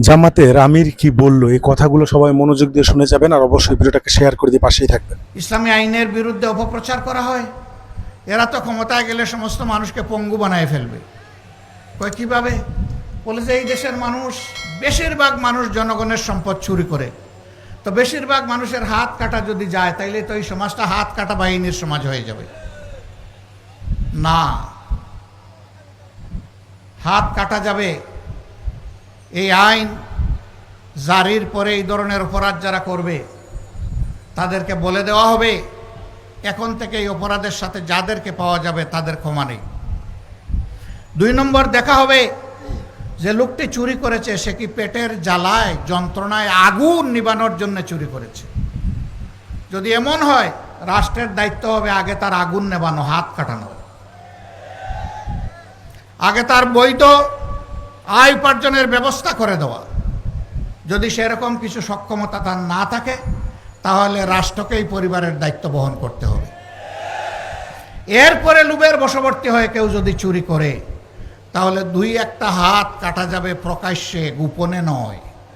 জামাতের আমির কি বলল? এই কথাগুলো সবাই মনোযোগ দিয়ে শুনে যাবেন আর অবশ্যই ভিডিওটাকে শেয়ার করে দিয়ে পাশেই থাকবেন। ইসলামী আইনের বিরুদ্ধে অপপ্রচার করা হয়? এরা তো ক্ষমতায় গেলে সমস্ত মানুষকে পঙ্গু বানায় ফেলবে। কয়, কীভাবে? বলে যে এই দেশের মানুষ, বেশিরভাগ মানুষ জনগণের সম্পদ চুরি করে। তো বেশিরভাগ মানুষের হাত কাটা যদি যায়, তাইলে তো এই সমাজটা হাত কাটা বাহিনীর সমাজ হয়ে যাবে। না। হাত কাটা যাবে এই আইন জারির পরে এই ধরনের অপরাধ যারা করবে, তাদেরকে বলে দেওয়া হবে, এখন থেকে এই অপরাধের সাথে যাদেরকে পাওয়া যাবে তাদের ক্ষমা নেই। দুই নম্বর দেখা হবে যে লোকটি চুরি করেছে, সে কি পেটের জ্বালায়, যন্ত্রণায় আগুন নিবানোর জন্য চুরি করেছে? যদি এমন হয়, রাষ্ট্রের দায়িত্ব হবে আগে তার আগুন নেবানো, হাত কাটানো। আগে তার বৈধ আয় উপার্জনের ব্যবস্থা করে দেওয়া। যদি সেরকম কিছু সক্ষমতা তার না থাকে, তাহলে রাষ্ট্রকেই পরিবারের দায়িত্ব বহন করতে হবে। এরপরে লুবের বশবর্তী হয়ে কেউ যদি চুরি করে, তাহলে দুই একটা হাত কাটা যাবে প্রকাশ্যে, গোপনে নয়।